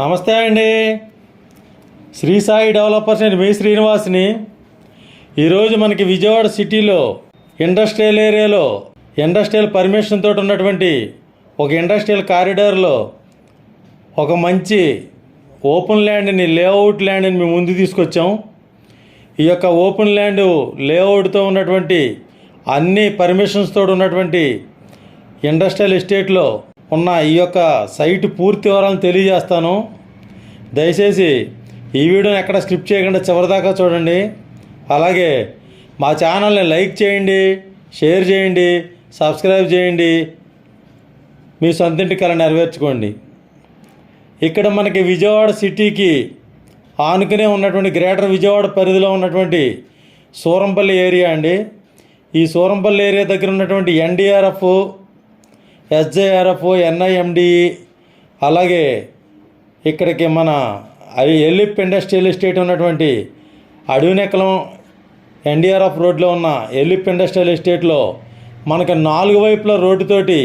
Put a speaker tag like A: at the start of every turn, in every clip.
A: నమస్తే అండి. Shri Sai developers and మీ శ్రీనివాస్ని ఈరోజు మనకి విజయవాడ సిటీలో ఇండస్ట్రియల్ ఏరియాలో ఇండస్ట్రియల్ పర్మిషన్ తోటి ఉన్నటువంటి ఒక ఇండస్ట్రియల్ కారిడార్లో ఒక మంచి ఓపెన్ ల్యాండ్ని లేఅవుట్ ల్యాండ్ని మేము ముందు తీసుకొచ్చాం. ఈ యొక్క ఓపెన్ ల్యాండ్ లేఅవుట్తో ఉన్నటువంటి అన్ని పర్మిషన్స్ తోటి ఉన్నటువంటి ఇండస్ట్రియల్ ఎస్టేట్లో ఉన్న ఈ యొక్క సైట్ పూర్తి వివరాలను తెలియజేస్తాను. దయచేసి ఈ వీడియోని ఎక్కడ స్క్రిప్ట్ చేయకుండా చివరిదాకా చూడండి. అలాగే మా ఛానల్ని లైక్ చేయండి షేర్ చేయండి సబ్స్క్రైబ్ చేయండి. మీ సొంతింటి కళ నెరవేర్చుకోండి. ఇక్కడ మనకి విజయవాడ సిటీకి ఆనుకునే ఉన్నటువంటి గ్రేటర్ విజయవాడ పరిధిలో ఉన్నటువంటి సూరంపల్లి ఏరియా అండి. ఈ సూరంపల్లి ఏరియా దగ్గర ఉన్నటువంటి ఎన్డీఆర్ఎఫ్ ఎస్జేఆర్ఎఫ్ ఎన్ఐఎండి అలాగే ఇక్కడికి మన అవి ఎల్లిప్ ఇండస్ట్రియల్ ఎస్టేట్ ఉన్నటువంటి అడవినెక్కలం ఎన్డీఆర్ఎఫ్ రోడ్లో ఉన్న ఎల్లిప్ ఇండస్ట్రియల్ ఎస్టేట్లో మనకి నాలుగు వైపుల రోడ్డుతోటి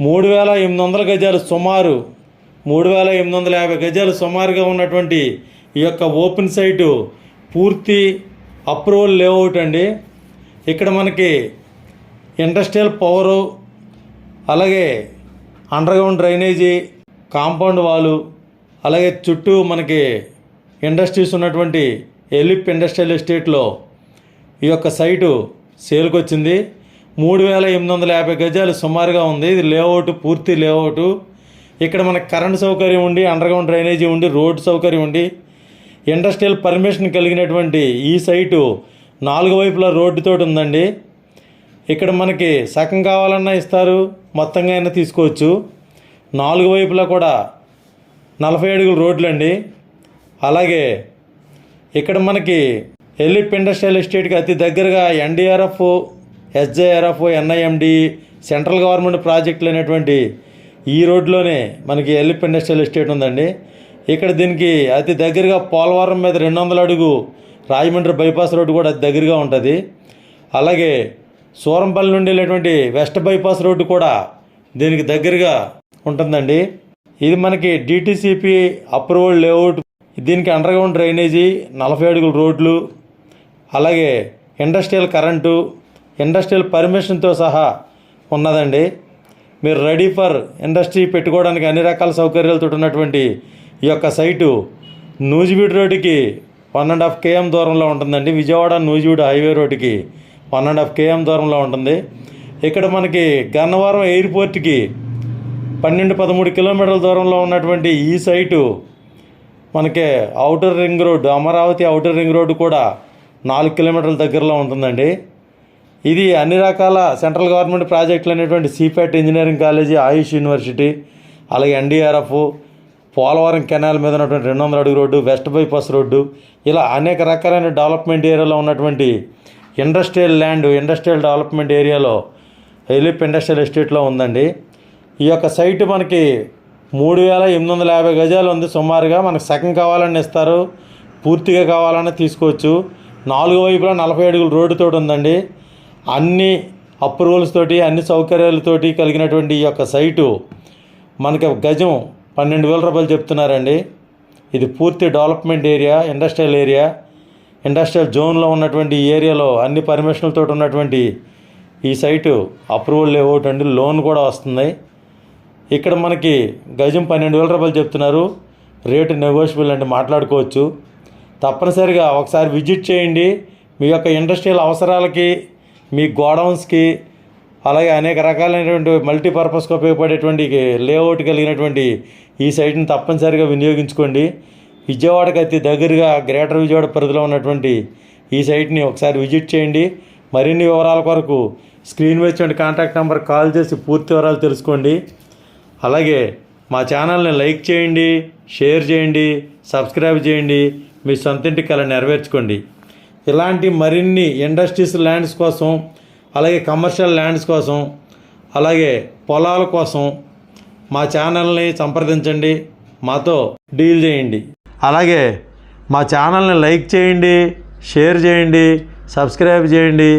A: మూడు వేల ఎనిమిది వందల గజాలు సుమారు మూడు వేల ఎనిమిది వందల యాభై గజాలు సుమారుగా ఉన్నటువంటి ఈ యొక్క ఓపెన్ సైటు పూర్తి అప్రూవల్ లేఅవుట్ అండి. ఇక్కడ మనకి ఇండస్ట్రియల్ పవరు అలాగే అండర్గ్రౌండ్ డ్రైనేజీ కాంపౌండ్ వాలు అలాగే చుట్టూ మనకి ఇండస్ట్రీస్ ఉన్నటువంటి ఎలిప్ ఇండస్ట్రియల్ ఎస్టేట్లో ఈ యొక్క సైటు సేల్కి వచ్చింది మూడు వేల ఎనిమిది వందల యాభై గజాలు సుమారుగా ఉంది. ఇది లేఅవుట్ పూర్తి లేఅవుట్. ఇక్కడ మనకి కరెంట్ సౌకర్యం ఉండి అండర్గ్రౌండ్ డ్రైనేజీ ఉండి రోడ్ సౌకర్యం ఉండి ఇండస్ట్రియల్ పర్మిషన్ కలిగినటువంటి ఈ సైటు నాలుగు వైపుల రోడ్డుతోటి ఉందండి. ఇక్కడ మనకి సగం కావాలన్నా ఇస్తారు. మొత్తంగా అయినా తీసుకోవచ్చు. నాలుగు వైపులా కూడా నలభై అడుగుల రోడ్లండి. అలాగే ఇక్కడ మనకి ఎల్లిప్ ఇండస్ట్రియల్ ఎస్టేట్కి అతి దగ్గరగా NDRF SJRF NIMD central government ప్రాజెక్టులు అనేటువంటి ఈ రోడ్లోనే మనకి ఎల్లిప్ ఇండస్ట్రియల్ ఎస్టేట్ ఉందండి. ఇక్కడ దీనికి అతి దగ్గరగా పోలవరం మీద రెండు వందల అడుగు రాజమండ్రి బైపాస్ రోడ్డు కూడా అతి దగ్గరగా ఉంటుంది. అలాగే సూరంపల్లి నుండి వెళ్ళేటువంటి వెస్ట్ బైపాస్ రోడ్డు కూడా దీనికి దగ్గరగా ఉంటుందండి. ఇది మనకి డిటిసిపి అప్రూవల్ లేఅవుట్. దీనికి అండర్గ్రౌండ్ డ్రైనేజీ నలభై అడుగుల రోడ్లు అలాగే ఇండస్ట్రియల్ కరెంటు ఇండస్ట్రియల్ పర్మిషన్తో సహా ఉన్నదండి. మీరు రెడీ ఫర్ ఇండస్ట్రీ పెట్టుకోవడానికి అన్ని రకాల సౌకర్యాలతో ఉన్నటువంటి ఈ యొక్క సైటు నూజివీడు రోడ్డుకి వన్ అండ్ హాఫ్ కేఎం దూరంలో ఉంటుందండి. విజయవాడ నూజివీడు హైవే రోడ్డుకి వన్ అండ్ హాఫ్ కేఎం దూరంలో ఉంటుంది. ఇక్కడ మనకి గన్నవరం ఎయిర్పోర్ట్కి పన్నెండు పదమూడు కిలోమీటర్ల దూరంలో ఉన్నటువంటి ఈ సైటు మనకి outer ring road Amaravati outer ring road కూడా నాలుగు కిలోమీటర్ల దగ్గరలో ఉంటుందండి. ఇది అన్ని రకాల సెంట్రల్ గవర్నమెంట్ ప్రాజెక్టులు అనేటువంటి CIPET engineering college Ayush university అలాగే ఎన్డీఆర్ఎఫ్ పోలవరం కెనాల్ మీద ఉన్నటువంటి రెండు వందల అడుగు రోడ్డు వెస్ట్ బైపాస్ రోడ్డు ఇలా అనేక రకాలైన డెవలప్మెంట్ ఏరియాలో ఉన్నటువంటి ఇండస్ట్రియల్ ల్యాండ్ ఇండస్ట్రియల్ డెవలప్మెంట్ ఏరియాలో ఎలిప్ ఇండస్ట్రియల్ ఎస్టేట్లో ఉందండి. ఈ యొక్క సైట్ మనకి మూడు వేల ఎనిమిది వందల యాభై గజాలు ఉంది. సుమారుగా మనకు సగం కావాలని ఇస్తారు. పూర్తిగా కావాలని తీసుకోవచ్చు. నాలుగు వైపులా నలభై అడుగుల రోడ్డుతో ఉందండి. అన్ని అప్రూవల్స్ తోటి అన్ని సౌకర్యాలతోటి కలిగినటువంటి ఈ యొక్క సైటు మనకి గజం పన్నెండు వేల రూపాయలు చెప్తున్నారండి. ఇది పూర్తి development area industrial area. Industrial జోన్లో ఉన్నటువంటి ఏరియాలో అన్ని పర్మిషన్లతో ఉన్నటువంటి ఈ సైటు అప్రూవల్ లేఅవుట్ అండి లోన్ కూడా వస్తుంది. ఇక్కడ మనకి గజం పన్నెండు వేల రూపాయలు చెప్తున్నారు. రేటు నెగోషియబుల్ అంటే మాట్లాడుకోవచ్చు. తప్పనిసరిగా ఒకసారి విజిట్ చేయండి. మీ యొక్క ఇండస్ట్రియల్ అవసరాలకి మీ గోడౌన్స్కి అలాగే అనేక రకాలైనటువంటి మల్టీపర్పస్కి ఉపయోగపడేటువంటి లేఅవుట్ కలిగినటువంటి ఈ సైట్ని తప్పనిసరిగా వినియోగించుకోండి. విజయవాడకి అతి దగ్గరగా గ్రేటర్ విజయవాడ పరిధిలో ఉన్నటువంటి ఈ సైట్ని ఒకసారి విజిట్ చేయండి. మరిన్ని వివరాల కొరకు స్క్రీన్ వచ్చిన కాంటాక్ట్ నెంబర్ కాల్ చేసి పూర్తి వివరాలు తెలుసుకోండి. అలాగే మా ఛానల్ని లైక్ చేయండి షేర్ చేయండి సబ్స్క్రైబ్ చేయండి. మీ సొంతింటి కళ నెరవేర్చుకోండి. ఇలాంటి మరిన్ని ఇండస్ట్రీస్ ల్యాండ్స్ కోసం అలాగే కమర్షియల్ ల్యాండ్స్ కోసం అలాగే పొలాల కోసం మా ఛానల్ని సంప్రదించండి. మాతో డీల్ చేయండి. అలాగే మా ఛానల్ని లైక్ చేయండి షేర్ చేయండి సబ్స్క్రైబ్ చేయండి.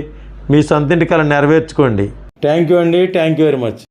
A: మీ సొంతింటి కళ నెరవేర్చుకోండి. థ్యాంక్ యూ అండి. Thank you very much